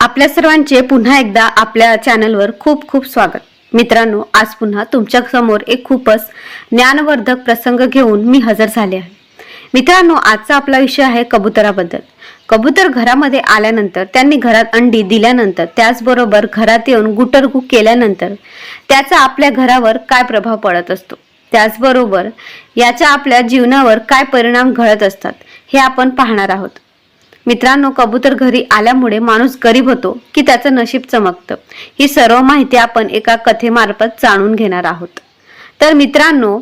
आपल्या सर्वांचे पुन्हा एकदा आपल्या चॅनलवर खूप खूप स्वागत. मित्रांनो आज पुन्हा तुमच्यासमोर एक खूपच ज्ञानवर्धक प्रसंग घेऊन मी हजर झाले आहे. मित्रांनो आजचा आपला विषय आहे कबुतराबद्दल. कबूतर घरामध्ये आल्यानंतर त्यांनी घरात अंडी दिल्यानंतर त्याचबरोबर घरात येऊन गुटरगुक केल्यानंतर त्याचा आपल्या घरावर काय प्रभाव पडत असतो? त्याचबरोबर याच्या आपल्या जीवनावर काय परिणाम घडत असतात हे आपण पाहणार आहोत. मित्रांनो कबूतर घरी आल्यामुळे माणूस गरीब होतो की त्याचं नशीब चमकतं. ही सर्व माहिती आपण एका कथेमार्फत जाणून घेणार आहोत. तर मित्रांनो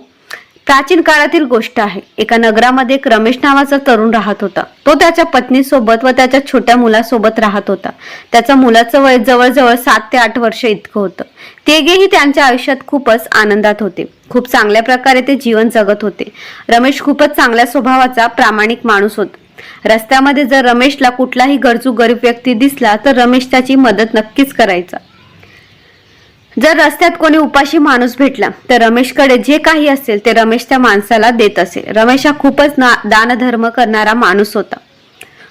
प्राचीन काळातील गोष्ट आहे. एका नगरामध्ये एक रमेश नावाचा तरुण राहत होता. तो त्याच्या पत्नीसोबत व त्याच्या छोट्या मुलासोबत राहत होता. त्याच्या मुलाचं वय जवळजवळ सात ते आठ वर्ष इतकं होतं. तेगेही त्यांच्या आयुष्यात खूपच आनंदात होते. खूप चांगल्या प्रकारे ते जीवन जगत होते. रमेश खूपच चांगल्या स्वभावाचा प्रामाणिक माणूस होता रस्त्यामध्ये जर रमेशला कुठलाही गरजू गरीब व्यक्ती दिसला तर रमेश त्याची मदत नक्कीच करायचा. जर रस्त्यात कोणी उपाशी माणूस भेटला तर रमेशकडे जे काही असेल ते रमेश त्या माणसाला देत असे. रमेश हा खूपच ना दानधर्म करणारा माणूस होता.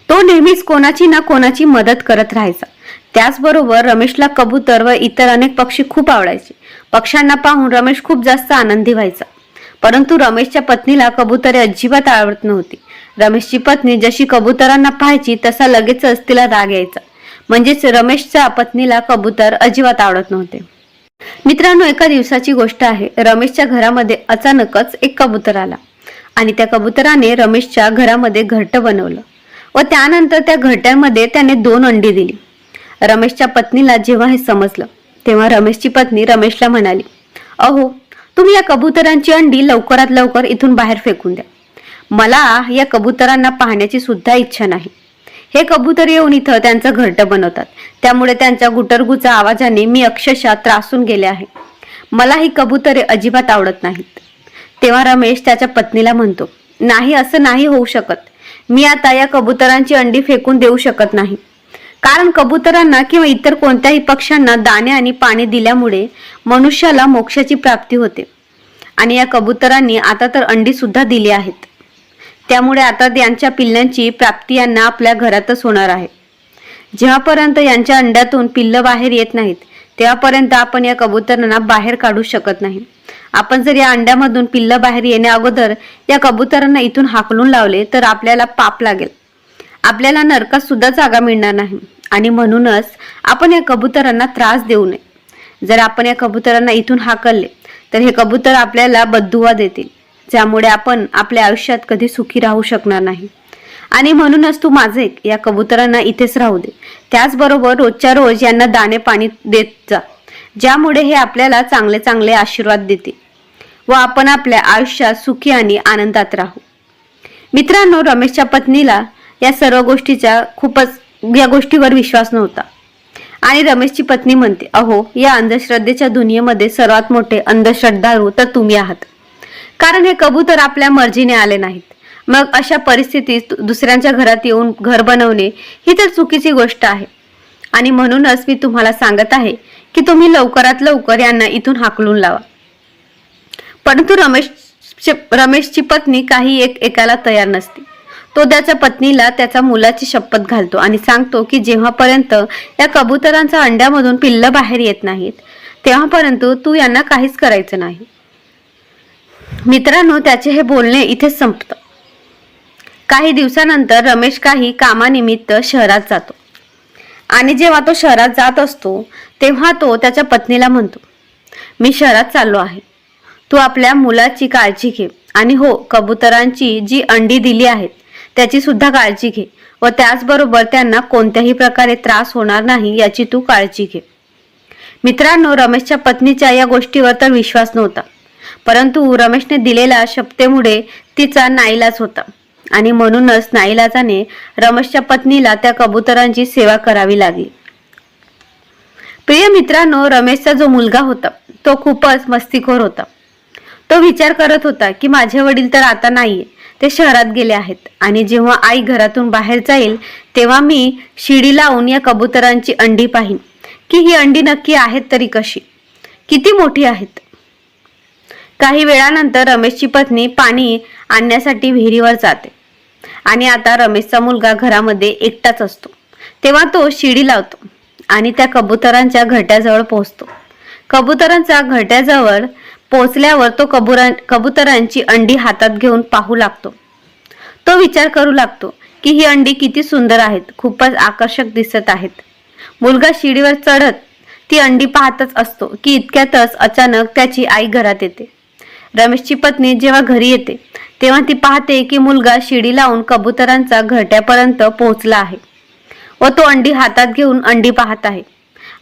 तो नेहमीच कोणाची ना कोणाची मदत करत राहायचा. त्याचबरोबर रमेशला कबूतर व इतर अनेक पक्षी खूप आवडायचे. पक्ष्यांना पाहून रमेश खूप जास्त आनंदी व्हायचा. परंतु रमेशच्या पत्नीला कबुतरे अजिबात आवडत नव्हती. रमेशची पत्नी जशी कबुतरांना पाहायची तसा लगेचच तिला राग यायचा. म्हणजेच रमेशच्या पत्नीला कबुतर अजिबात आवडत नव्हते. मित्रांनो एका दिवसाची गोष्ट आहे. रमेशच्या घरामध्ये अचानकच एक कबूतर आला आणि त्या कबुतराने रमेशच्या घरामध्ये घरटं बनवलं व त्यानंतर त्या घरट्यामध्ये त्याने दोन अंडी दिली. रमेशच्या पत्नीला जेव्हा हे समजलं तेव्हा रमेशची पत्नी रमेशला म्हणाली अहो तुम्ही या कबुतरांची अंडी लवकरात लवकर इथून बाहेर फेकून द्या. मला या कबुतरांना पाहण्याची सुद्धा इच्छा नाही. हे कबूतर येऊन इथं त्यांचं घरटं बनवतात. त्यामुळे त्यांच्या गुटरगुचा आवाजाने मी अक्षरशः त्रासून गेले आहे. मला ही कबुतरे अजिबात आवडत नाहीत. तेव्हा रमेश त्याच्या पत्नीला म्हणतो नाही असं नाही होऊ शकत. मी आता या कबुतरांची अंडी फेकून देऊ शकत नाही. कारण कबुतरांना किंवा इतर कोणत्याही पक्ष्यांना दाणे आणि पाणी दिल्यामुळे मनुष्याला मोक्षाची प्राप्ती होते. आणि या कबुतरांनी आता तर अंडी सुद्धा दिली आहेत. त्यामुळे आता यांच्या पिल्लांची प्राप्ती यांना आपल्या घरातच होणार आहे. जेव्हापर्यंत यांच्या अंड्यातून पिल्लं बाहेर येत नाहीत तेव्हापर्यंत आपण या कबुतरांना बाहेर काढू शकत नाही. आपण जर या अंड्यामधून पिल्लं बाहेर येण्या अगोदर या कबुतरांना इथून हाकलून लावले तर आपल्याला पाप लागेल. आपल्याला नरकात सुद्धा जागा मिळणार नाही. आणि म्हणूनच आपण या कबुतरांना त्रास देऊ नये. जर आपण या कबुतरांना इथून हाकलले तर हे कबूतर आपल्याला बद्दुवा देतील. ज्यामुळे आपण आपल्या आयुष्यात कधी सुखी राहू शकणार नाही. आणि म्हणूनच तू माझे या कबुतरांना इथेच राहू दे. त्याचबरोबर रोजच्या रोज यांना दाणे पाणी देत जा. ज्यामुळे हे आपल्याला चांगले चांगले आशीर्वाद देते व आपण आपल्या आयुष्यात सुखी आणि आनंदात राहू. मित्रांनो रमेशच्या पत्नीला या सर्व गोष्टीचा खूपच या गोष्टीवर विश्वास नव्हता. आणि रमेशची पत्नी म्हणते अहो या अंधश्रद्धेच्या दुनियेमध्ये सर्वात मोठे अंधश्रद्धाळू तर तुम्ही आहात. कारण हे कबूतर आपल्या मर्जीने आले नाहीत. मग अशा परिस्थितीत दुसऱ्यांच्या घरात येऊन घर बनवणे ही तर चुकीची गोष्ट आहे. आणि म्हणूनच मी तुम्हाला सांगत आहे की तुम्ही लवकरात लवकर यांना इथून हाकलून लावा. परंतु रमेश रमेशची पत्नी काही एक एकाला तयार नसते. तो त्याच्या पत्नीला त्याच्या मुलाची शपथ घालतो आणि सांगतो की जेव्हापर्यंत या कबुतरांच्या अंड्यामधून पिल्लं बाहेर येत नाहीत तेव्हापर्यंत तू यांना काहीच करायचं नाही. मित्रांनो त्याचे हे बोलणे इथेच संपतं. काही दिवसानंतर रमेश काही कामानिमित्त शहरात जातो. आणि जेव्हा तो शहरात जात असतो तेव्हा तो त्याच्या पत्नीला म्हणतो मी शहरात चाललो आहे. तू आपल्या मुलाची काळजी घे. आणि हो कबुतरांची जी अंडी दिली आहेत त्याची सुद्धा काळजी घे. व त्याचबरोबर त्यांना कोणत्याही प्रकारे त्रास होणार नाही याची तू काळजी घे. मित्रांनो रमेशच्या पत्नीच्या या गोष्टीवर तर विश्वास नव्हता. परंतु रमेशने दिलेल्या शपतेमुळे तिचा नाईलाज होता. आणि म्हणूनच नाईलाजाने रमेशच्या पत्नीला त्या कबुतरांची सेवा करावी लागली. प्रिय मित्रांनो रमेशचा जो मुलगा होता तो खूपच मस्तीखोर होता. तो विचार करत होता की माझे वडील तर आता नाहीये ते शहरात गेले आहेत. आणि जेव्हा आई घरातून बाहेर जाईल तेव्हा मी शिडी लावून या कबुतरांची अंडी पाहीन. की ही अंडी नक्की आहेत तरी कशी? किती मोठी आहेत? काही वेळानंतर रमेशची पत्नी पाणी आणण्यासाठी विहिरीवर जाते. आणि आता रमेशचा मुलगा घरामध्ये एकटाच असतो. तेव्हा तो शिडी लावतो आणि त्या कबुतरांच्या घरट्याजवळ पोहोचतो. कबुतरांच्या घरट्याजवळ पोचल्यावर तो कबुरा कबुतरांची अंडी हातात घेऊन पाहू लागतो. तो विचार करू लागतो की ही अंडी किती सुंदर आहेत खूपच आकर्षक दिसत आहेत. मुलगा शिडीवर चढत ती अंडी पाहतच असतो की इतक्यातच अचानक त्याची आई घरात येते. रमेशची पत्नी जेव्हा घरी येते तेव्हा ती पाहते की मुलगा शिडी लावून कबुतरांचा घरट्यापर्यंत पोहोचला आहे व तो अंडी हातात घेऊन अंडी पाहत आहे.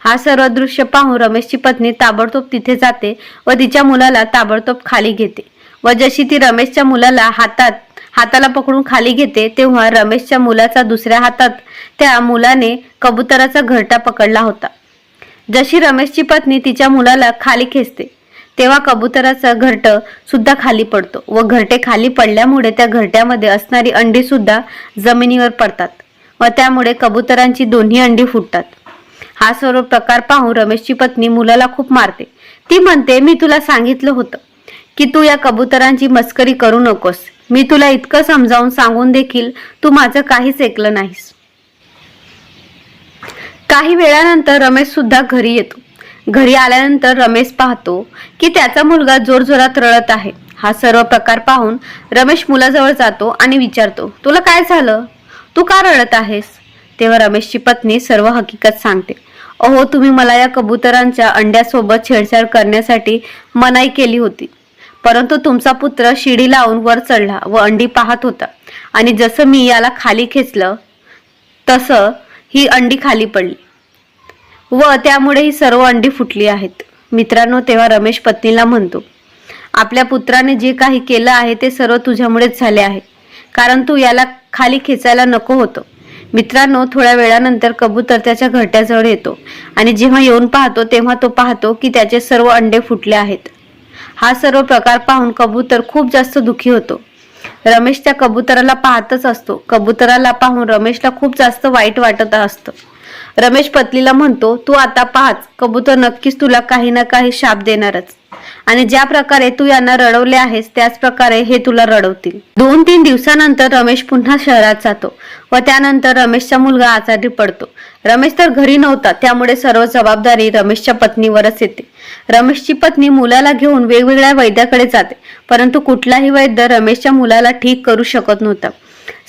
हा सर्व दृश्य पाहून रमेशची पत्नी ताबडतोब तिथे जाते व तिच्या मुलाला ताबडतोब खाली घेते व जशी ती रमेशच्या मुलाला हातात हाताला पकडून खाली घेते तेव्हा रमेशच्या मुलाचा दुसऱ्या हातात त्या मुलाने कबुतराचा घरटा पकडला होता. जशी रमेशची पत्नी तिच्या मुलाला खाली खेचते तेव्हा कबुतराचं घरट सुद्धा खाली पडतो व घरटे खाली पडल्यामुळे त्या घरट्यामध्ये असणारी अंडी सुद्धा जमिनीवर पडतात व त्यामुळे कबुतरांची दोन्ही अंडी फुटतात. हा सर्व प्रकार पाहून रमेशची पत्नी मुलाला खूप मारते. ती म्हणते मी तुला सांगितलं होतं की तू या कबुतरांची मस्करी करू नकोस. मी तुला इतकं समजावून सांगून देखील तू माझं काहीच ऐकलं नाहीस. काही वेळानंतर रमेश सुद्धा घरी येतो. घरी आल्यानंतर रमेश पाहतो की त्याचा मुलगा जोरजोरात रडत आहे. हा सर्व प्रकार पाहून रमेश मुलाजवळ जातो आणि विचारतो तुला काय झालं? तू का रडत आहेस? तेव्हा रमेशची पत्नी सर्व हकीकत सांगते अहो तुम्ही मला या कबुतरांच्या अंड्यासोबत छेडछाड करण्यासाठी मनाई केली होती. परंतु तुमचा पुत्र शिडी लावून वर चढला व अंडी पाहत होता. आणि जसं मी याला खाली खेचलं तसं ही अंडी खाली पडली. व त्यामुळे ही सर्व अंडी फुटली आहेत. मित्रांनो तेव्हा रमेश पत्नीला म्हणतो आपल्या पुत्राने जे काही केलं आहे ते सर्व तुझ्यामुळेच झाले आहे. कारण तू याला खाली खेचायला नको होतं. मित्रांनो थोड्या वेळानंतर कबूतर त्याच्या घरट्याजवळ येतो आणि जेव्हा येऊन पाहतो तेव्हा तो पाहतो की त्याचे सर्व अंडे फुटले आहेत. हा सर्व प्रकार पाहून कबूतर खूप जास्त दुखी होतो. रमेश त्या कबुतराला पाहतच असतो. कबुतराला पाहून रमेशला खूप जास्त वाईट वाटत असतं. रमेश पत्नीला म्हणतो तू आता पाहच कबूतर नक्कीच तुला काही ना काही शाप देणारच. आणि ज्या प्रकारे तू यांना रडवले आहेस त्याच प्रकारे हे तुला रडवतील. दोन तीन दिवसानंतर रमेश पुन्हा शहरात जातो व त्यानंतर रमेशचा मुलगा आजारी पडतो. रमेश तर घरी नव्हता त्यामुळे सर्व जबाबदारी रमेशच्या पत्नीवरच येते. रमेशची पत्नी मुलाला घेऊन वेगवेगळ्या वैद्याकडे जाते परंतु कुठलाही वैद्य रमेशच्या मुलाला ठीक करू शकत नव्हता.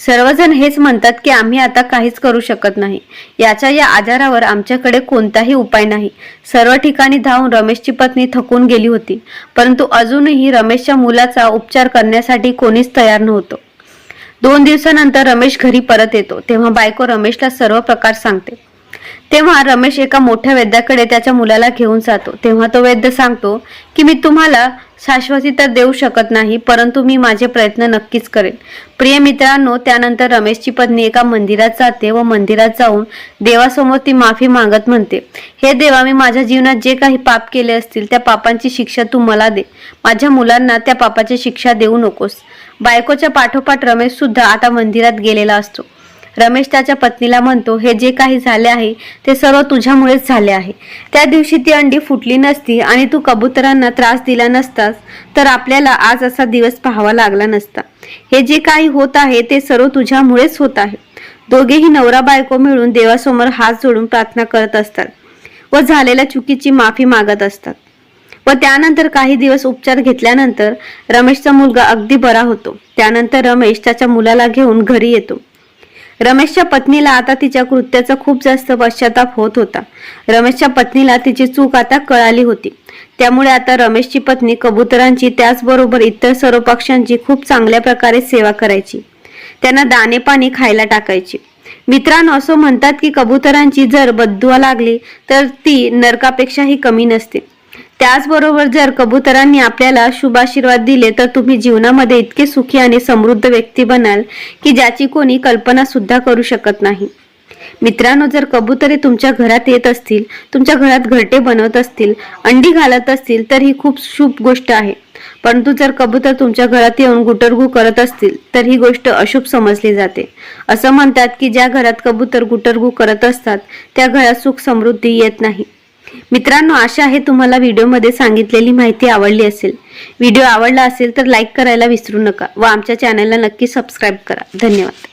सर्वजण हेच म्हणतात की आम्ही आता काहीच करू शकत नाही. याच्या या आजारावर आमच्याकडे कोणताही उपाय नाही. सर्व ठिकाणी धावून रमेशची पत्नी थकून गेली होती. परंतु अजूनही रमेशच्या मुलाचा उपचार करण्यासाठी कोणीच तयार नव्हतं. दोन दिवसानंतर रमेश घरी परत येतो. तेव्हा बायको रमेशला सर्व प्रकार सांगते. तेव्हा रमेश एका मोठ्या वैद्याकडे त्याच्या मुलाला घेऊन जातो. तेव्हा तो वैद्य सांगतो की मी तुम्हाला शाश्वती तर देऊ शकत नाही परंतु मी माझे प्रयत्न नक्कीच करेन. प्रिय मित्रांनो त्यानंतर रमेशची पत्नी एका मंदिरात जाते व मंदिरात जाऊन देवासमोर ती माफी मागत म्हणते हे देवा मी माझ्या जीवनात जे काही पाप केले असतील त्या पापांची शिक्षा तू मला दे. माझ्या मुलांना त्या पापाची शिक्षा देऊ नकोस. बायकोच्या पाठोपाठ रमेश सुद्धा आता मंदिरात गेलेला असतो. रमेश त्याच्या पत्नीला म्हणतो हे जे काही झाले आहे ते सर्व तुझ्यामुळेच झाले आहे. त्या दिवशी ती अंडी फुटली नसती आणि तू कबुतरांना त्रास दिला नसतास तर आपल्याला आज असा दिवस पाहावा लागला नसता. हे जे काही होत आहे ते सर्व तुझ्यामुळेच होत आहे. दोघेही नवरा बायको मिळून देवासमोर हात जोडून प्रार्थना करत असतात व झालेल्या चुकीची माफी मागत असतात. व त्यानंतर काही दिवस उपचार घेतल्यानंतर रमेशचा मुलगा अगदी बरा होतो. त्यानंतर रमेश त्याच्या मुलाला घेऊन घरी येतो. रमेशच्या पत्नीला आता तिच्या कृत्याचा खूप जास्त पश्चाताप होत होता. रमेशच्या पत्नीला तिची चूक आता कळाली होती. त्यामुळे आता रमेशची पत्नी कबुतरांची त्याचबरोबर इतर सर्व पक्ष्यांची खूप चांगल्या प्रकारे सेवा करायची. त्यांना दाणे पाणी खायला टाकायची. मित्रांनो असं म्हणतात की कबुतरांची जर बद्दुआ लागली तर ती नरकापेक्षाही कमी नसते. त्याचबरोबर जर कबुतरांनी आपल्याला शुभाशीर्वाद दिले तर तुम्ही जीवनामध्ये इतके सुखी आणि समृद्ध व्यक्ती बनाल की ज्याची कोणी कल्पना सुद्धा करू शकत नाही. मित्रांनो जर कबुतरे तुमच्या घरात येत असतील तुमच्या घरात घरटे बनवत असतील अंडी घालत असतील तर ही खूप शुभ गोष्ट आहे. परंतु जर कबूतर तुमच्या घरात येऊन गुटरगू करत असतील तर ही गोष्ट अशुभ समजली जाते. असं म्हणतात की ज्या घरात कबूतर गुटरगू करत असतात त्या घरात सुख समृद्धी येत नाही. मित्रांनो आशा आहे तुम्हाला व्हिडिओमध्ये सांगितलेली माहिती आवडली असेल. व्हिडिओ आवडला असेल तर लाईक करायला विसरू नका व आमच्या चॅनलला नक्की सबस्क्राईब करा. धन्यवाद.